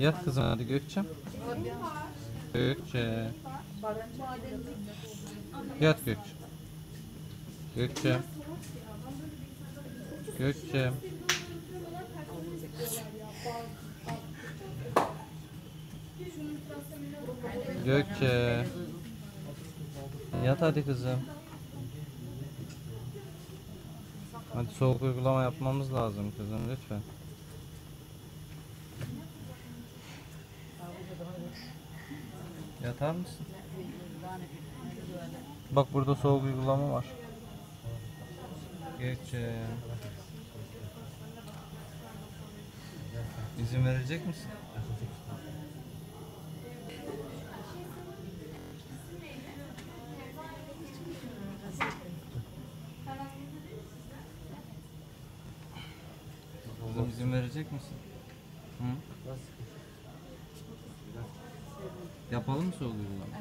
Yat kızım hadi Gökçem. Gökçe. Yat Gökçe. Gökçe. Gökçe. Gökçe. Yat hadi kızım. Hadi soğuk uygulama yapmamız lazım kızım lütfen. Yatar mısın? Bak burada soğuk uygulama var. Gökçe. İzin verecek misin? Kızım izin verecek misin? Hı? Yapalım mı soğuk uygulama?